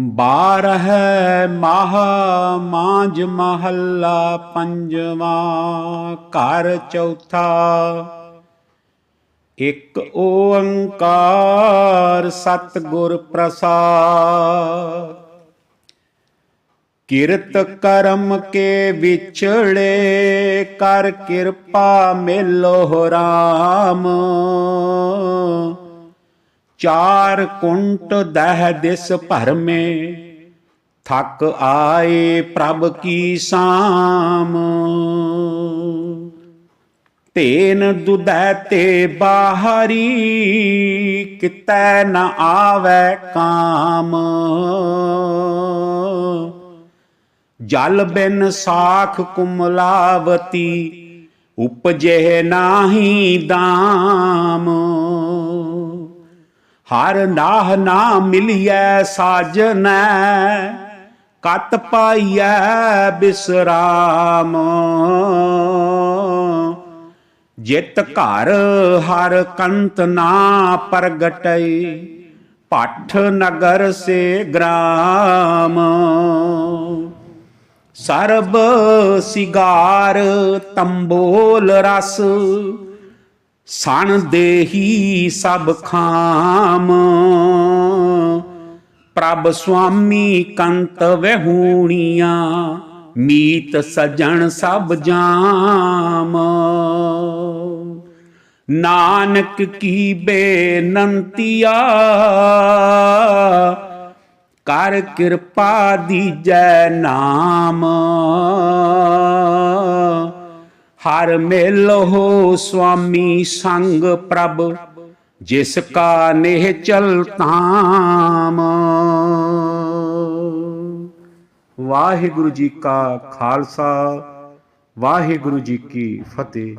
ਬਾਰਹ ਮਾਹ ਮਾਂਜ ਮਹੱਲਾ ਪੰਜਵਾ, ਘਰ ਚੌਥਾ। ਇਕ ਓੰਕਾਰ ਸਤਿਗੁਰ ਪ੍ਰਸਾਦ। ਕਿਰਤ ਕਰਮ ਕੇ ਵਿਛੜੇ, ਕਰ ਕਿਰਪਾ ਮਿਲੋ ਰਾਮ। ਚਾਰ ਕੁੰਟ ਦਹ ਦਿਸ ਭਰ ਮੇ ਥਕ ਆਏ ਪ੍ਰਭ ਕੀ ਸਾਮ। ਤੇਨ ਦੁਦੈ ਤੇ ਬਾਹਰੀ, ਕਿਤੈ ਨ ਆਵੈ ਕਾਮ। ਜਲ ਬਿਨ ਸਾਖ ਕੁਮਲਾਵਤੀ, ਉਪਜੇ ਨਾਹੀ ਦਾਮ। ਹਰ ਨਾਹ ਨਾ ਮਿਲਿਐ ਸਾਜਨੈ, ਕਤ ਪਾਈਐ ਬਿਸਰਾਮ। ਜਿਤ ਘਰ ਹਰ ਕੰਤ ਨਾ ਪ੍ਰਗਟਈ, ਪਠ ਨਗਰ ਸੇ ਗ੍ਰਾਮ। ਸਰਬ ਸਿਗਾਰ, ਤੰਬੋਲ ਰਸ ਸਣ ਦੇਹੀ ਸਭ ਖਾਮ। ਪ੍ਰਭ ਸੁਆਮੀ ਕੰਤ ਵਹੂਣੀਆਂ, ਮੀਤ ਸਜਣ ਸਭ ਜਾਮ। ਨਾਨਕ ਕੀ ਬੇਨੰਤੀਆ, ਕਰ ਕਿਰਪਾ ਦੀਜੈ ਨਾਮ। ਹਰ ਮੇਲੋ ਸੁਆਮੀ ਸੰਗ ਪ੍ਰਭ, ਜਿਸ ਕਾ ਨੇਹ ਚਲ ਤਾਮ ਵਾਹਿਗੁਰੂ ਜੀ ਕਾ ਖਾਲਸਾ, ਵਾਹਿਗੁਰੂ ਜੀ ਕੀ ਫਤਿਹ।